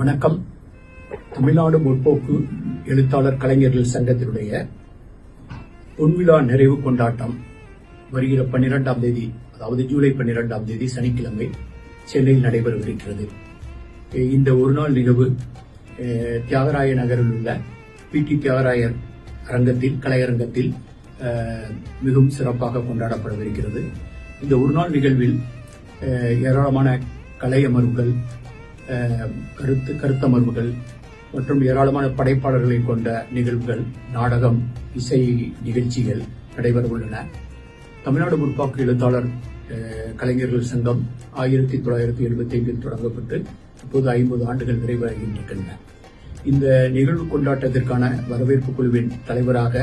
வணக்கம். தமிழ்நாடு முற்போக்கு எழுத்தாளர் கலைஞர்கள் சங்கத்தினுடைய பொன்விழா நிறைவு கொண்டாட்டம் வருகிற பன்னிரெண்டாம் தேதி அதாவது ஜூலை பன்னிரெண்டாம் தேதி சனிக்கிழமை சென்னையில் நடைபெறவிருக்கிறது. இந்த ஒரு நாள் நிகழ்வு தியாகராய நகரில் உள்ள பி டி தியாகராயர் அரங்கத்தில் கலையரங்கத்தில் மிகவும் சிறப்பாக கொண்டாடப்படவிருக்கிறது. இந்த ஒரு நாள் நிகழ்வில் ஏராளமான கலை அமர்வுகள் கருத்து கருத்தமர்வுகள் மற்றும் ஏராளமான படைப்பாளர்களை கொண்ட நிகழ்வுகள் நாடகம் இசை நிகழ்ச்சிகள் நடைபெற உள்ளன. தமிழ்நாடு முற்போக்கு எழுத்தாளர் கலைஞர்கள் சங்கம் ஆயிரத்தி தொள்ளாயிரத்தி எழுபத்தி ஐந்தில் தொடங்கப்பட்டு இப்போது ஐம்பது ஆண்டுகள் நிறைவடைகின்றன. இந்த நிகழ்வு கொண்டாட்டத்திற்கான வரவேற்பு குழுவின் தலைவராக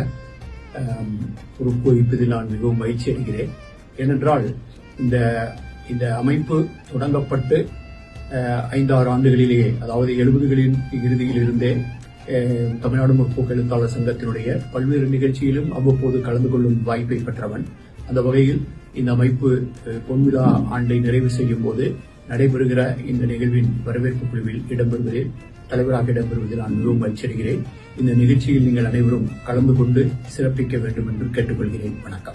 ஆம், பொறுப்பு வகிப்பதில் நான் மிகவும் மகிழ்ச்சி அடைகிறேன் ஏனென்றால் இந்த இந்த அமைப்பு தொடங்கப்பட்டு ஐந்தாறு ஆண்டுகளிலேயே அதாவது எழுபதுகளின் இறுதியில் இருந்தே தமிழ்நாடு முற்போக்கு எழுத்தாளர் சங்கத்தினுடைய பல்வேறு நிகழ்ச்சியிலும் அவ்வப்போது கலந்து கொள்ளும் வாய்ப்பை பெற்றவன். அந்த வகையில் இந்த அமைப்பு பொன்விழா ஆண்டை நிறைவு செய்யும் போது நடைபெறுகிற இந்த நிகழ்வின் வரவேற்பு குழுவில் இடம்பெறுவதில் தலைவராக இடம்பெறுவதில் நான் மிகவும் மகிழ்ச்சி இந்த நிகழ்ச்சியில் நீங்கள் அனைவரும் கலந்து கொண்டு சிறப்பிக்க வேண்டும் என்று கேட்டுக்கொள்கிறேன். வணக்கம்.